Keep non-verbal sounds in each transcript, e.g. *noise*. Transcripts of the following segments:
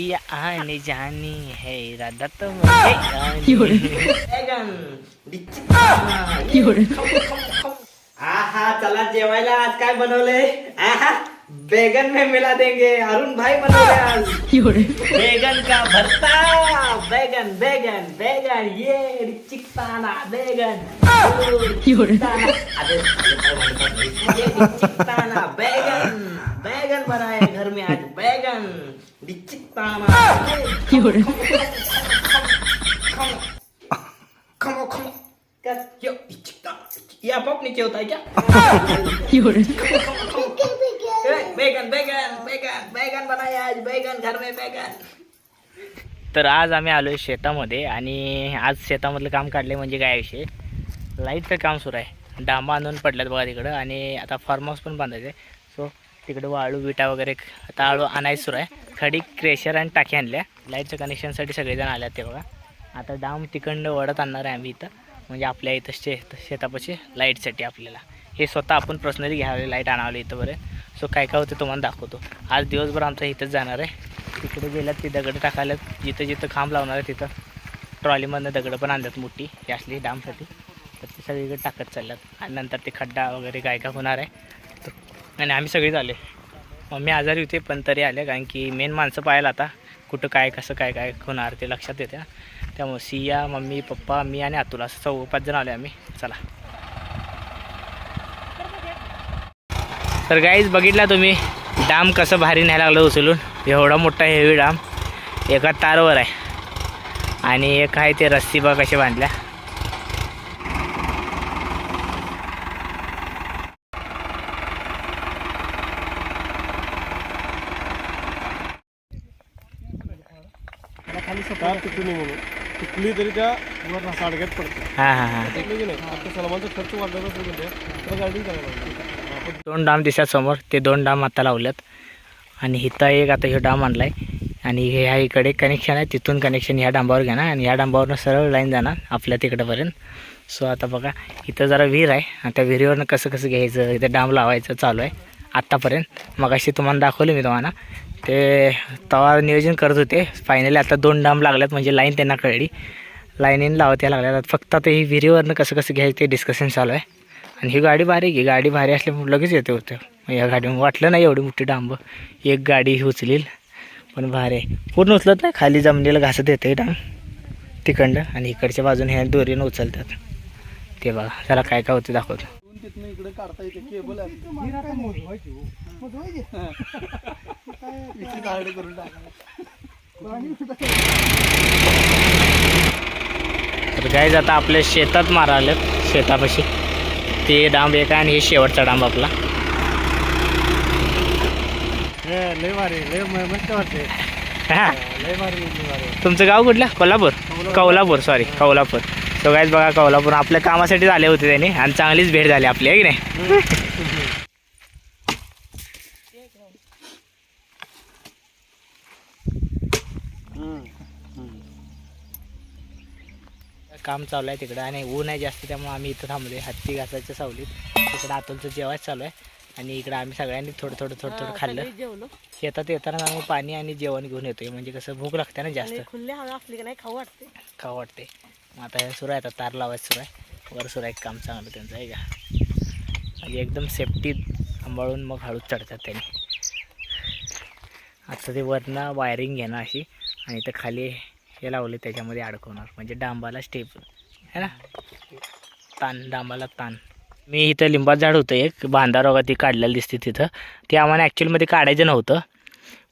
आने जानी है इरादा तो. *laughs* *laughs* आहा चला जेवायला आज काय बनवलंय आहा बैगन में मिला देंगे अरुण भाई बनवले आज। बैगन का भरता बैगन बैगन बैगन ये चिकताना बैगन। चिकताना बैगन बैगन बैगन चिकताना खमो खमो कर यो चिकताना ये आप नीचे होता है क्या ए, बैगन बैगन बैगन बैगन बनाए आज बैगन घर में बैगन तर आज आम्ही आलोय शेतामध्ये आणि आज शेतामधलं काम काढले म्हणजे काय विषय? लाईटचं काम सुरू आहे. डांबा आणून पडल्यात बघा तिकडं आणि आता फार्म हाऊस पण बांधायचं आहे तिकडं वाळू विटा वगैरे आता आळू आणायचं सुरू आहे. खडी क्रेशर आणि टाकी आणल्या. लाईटच्या कनेक्शनसाठी सगळेजण आल्यात ते बघा. आता डाम तिकडनं वडत आणणार आहे आम्ही इथं. म्हणजे आपल्या इथं शे शेतापाशी लाईटसाठी आपल्याला. हे स्वतः आपण पर्सनली घ्यावे लाइट आणावले इथं बरं. सो काय काय होतं तुम्हाला दाखवतो. आज दिवसभर आमचं इथंच जाणार आहे. तिकडे गेल्यात ते दगड टाकायला जिथं जिथं खांब लावणार आहे तिथं. ट्रॉलीमधनं दगडं पण आणतात मोठी. असली डामसाठी. तर ते सगळीकडे टाकत चालल्यात. आणि नंतर ते खड्डा वगैरे काय काय होणार आहे. आणि आम्ही सगळेच आले मम्मी आजारी होते पण तरी आले कारण की मेन माणसं पाहायला आता कुठं काय कसं काय काय होणार ते लक्षात येत्या त्यामुळे सिया मम्मी पप्पा मी आणि अतुल असं चौ पाच जण आले आम्ही. चला. तर गाईज बघितला तुम्ही डाम कसं भारी न्यायला लागलं उचलून. एवढा मोठा हेवी डाम. एका तारवर आहे. आणि एक आहे ते रस्सी बघ कशा बांधल्या. टिकली म्हणून? टिकली तरी त्या वर साडग्यात पडते. हां हां हां. टिकली की नाही? आता सलमानचा खर्च वाढलेला असेल म्हणजे त्याला गाडी करायला लागली. आपण दोन डाम दिसतात समोर ते दोन डाम आता लावल्यात. आणि इथं एक आता ह्यो डाम आणलाय. आणि हे ह्या इकडे कनेक्शन आहे तिथून कनेक्शन ह्या डांबावर घेणार. आणि ह्या डांबावरनं सरळ लाईन जाणार आपल्या तिकडंपर्यंत. सो आता बघा इथं जरा विहीर आहे. आणि त्या विहिरीवरनं कसं कसं घ्यायचं इथं डाम लावायचं चालू आहे. आत्तापर्यंत. मग अशी तुम्हाला दाखवलं मी तुम्हाला. ते तवा नियोजन करत होते. फायनली आता दोन डाम लागल्यात म्हणजे लाईन त्यांना कळली. लाईनीन लावत्या लागल्यात. फक्त आता ही विहिरीवरनं कसं कसं घ्यायचं ते डिस्कशन चालू आहे. आणि ही गाडी भारी आहे. की गाडी भारी असल्यामुळे लगेच येते होतं. या गाडी वाटलं नाही एवढी मोठी डांब. एक गाडी ही उचलील पण भारी आहे. पूर्ण उचलत नाही खाली जमिनीला घासत येते डांब. तिकडं आणि इकडच्या बाजूने ह्या दोरीनं उचलतात. ते बघा त्याला काय काय होते दाखवतो. तिथनं इकडे काढता येते केबल आहे. ही काय मोजवायची हो. इथे गाडी करून तर काय आता आपल्या शेतात माराले शेतापाशी. ते डांब एक आहे आणि हे शेवटचा डांब आपला. लय लय मस्त वाटते. हा. तुमचं गाव कुठलं? कोल्हापूर. कौलापूर सॉरी कौलापूर तो काहीच बघा कौलापूर आपल्या कामासाठीच आले होते त्यांनी आणि चांगलीच भेट झाली आपली आहे की नाही? काम चालू आहे तिकडं आणि ऊन आहे जास्त त्यामुळे आम्ही इथं थांबलोय हत्ती घासाच्या सावलीत. तिकडं आतुलचं जेवायच चालू आहे आणि इकडं आम्ही सगळ्यांनी थोडं थोडं थोडं थोडं खाल्लं. शेतात येताना आम्ही पाणी आणि जेवण घेऊन येतोय म्हणजे कसं भूक लागते ना जास्त. खुले हवा असली की नाही खाऊ वाटते. खावं वाटते. आता हे सुरू आहे आता तार लावायचं सुरू आहे. वर सुरू आहे काम चांगलं त्यांचं आहे का म्हणजे एकदम सेफ्टी सांभाळून मग हळूच चढतात त्यांनी. आता ते वरनं वायरिंग घेणं अशी आणि इथं खाली हे लावले त्याच्यामध्ये अडकवणार. म्हणजे डांबाला स्टेप है ना? ताण डांबाला ताण. मी इथं लिंबाचं झाड होतं एक बांधारोगा ती काढलेलं दिसते तिथं. ते आम्हाला ॲक्च्युअलमध्ये काढायचं नव्हतं.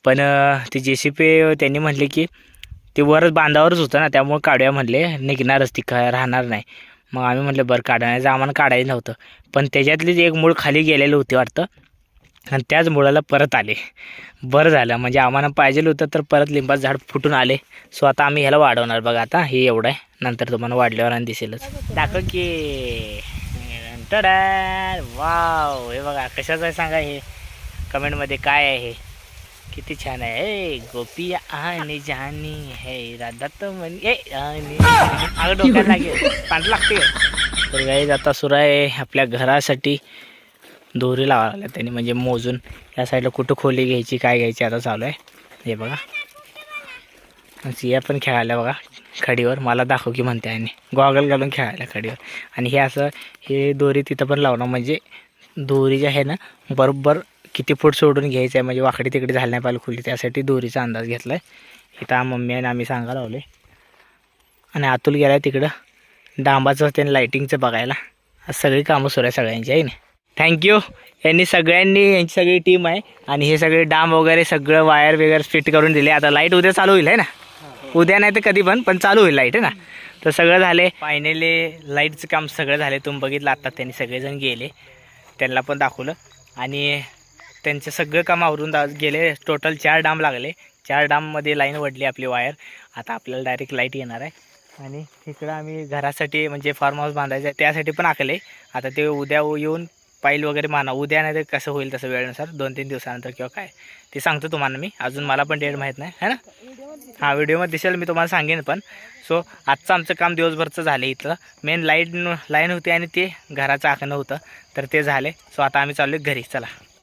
पण ती ते जे सी पी त्यांनी म्हटले की ते वरच बांधावरच होतं ना त्यामुळे काढूया म्हणले निघणारच ती काय राहणार नाही. मग आम्ही म्हटलं बरं काढायचं आम्हाला काढायचं नव्हतं. पण त्याच्यातलीच एक मूळ खाली गेलेलं होती वाटतं आणि त्याच मुळाला परत आले. बरं झालं म्हणजे आम्हाला पाहिजे होतं तर परत लिंबाचं झाड फुटून आले. सो आता आम्ही ह्याला वाढवणार बघा आता हे एवढं आहे. नंतर तुम्हाला वाढल्यावर आणि दिसेलच. दाखव की. टडा वाव हे बघा कशाचं आहे सांगा हे? कमेंटमध्ये काय आहे हे? किती छान आहे. ए गोपी आणि जानी हे राधा तो म्हण ए आणि डोक्यात लागेल. पांढर लागते. तर गाईज आता सुरू आहे आपल्या घरासाठी दोरी लावा लागल्या त्यांनी म्हणजे मोजून. या साईडला कुठं खोली घ्यायची काय घ्यायची आता चालू आहे. हे बघा. सिया पण खेळायला बघा खडीवर. मला दाखव की म्हणते आणि. गॉगल घालून खेळायला खडीवर. आणि हे असं हे दोरी तिथं पण लावणं म्हणजे दोरी जी आहे ना बरोबर किती फूट सोडून घ्यायचं आहे म्हणजे वाकडी तिकडे झाली नाही पाहिजे खुली त्यासाठी दोरीचा अंदाज घेतला आहे इथं मम्मी आणि आम्ही सांगा लावले आणि आतुल गेला तिकडं. डांबाचं त्याने लाईटिंगचं बघायला. सगळी कामं सुरू आहे सगळ्यांची आहे ना? थँक्यू यांनी सगळ्यांनी यांची सगळी टीम आहे. आणि हे सगळे डांब वगैरे सगळं वायर वगैरे फिट करून दिले. आता लाइट उद्या चालू होईल आहे ना? उद्या नाही तर कधी पण पण चालू होईल लाइट आहे ना? तर सगळं झाले. फायनली लाईटचं काम सगळं झाले. तुम्ही बघितलं आता त्यांनी सगळेजण गेले. त्यांना पण दाखवलं. आणि त्यांचं सगळं काम आवरून दा गेले. टोटल चार डाम लागले. चार डाममध्ये लाईन वडली आपली वायर आता आपल्याला डायरेक्ट लाइट येणार आहे. आणि तिकडं आम्ही घरासाठी म्हणजे फार्म हाऊस बांधायचं आहे त्यासाठी पण आखले. आता ते उद्या येऊन पाईल वगैरे माना उद्या नाही तर कसं होईल तसं वेळेनुसार दोन तीन दिवसानंतर किंवा काय. ते सांगतो तुम्हाला मी. अजून मला पण डेट माहीत नाही. है ना? हा व्हिडिओमध्ये दिसेल मी तुम्हाला सांगेन पण. सो आजचं आमचं काम दिवसभरचं झालं इथलं मेन लाइट लाईन होती आणि ते घराचं आखणं होतं. तर ते झाले. सो आता आम्ही चाललो घरी. चला.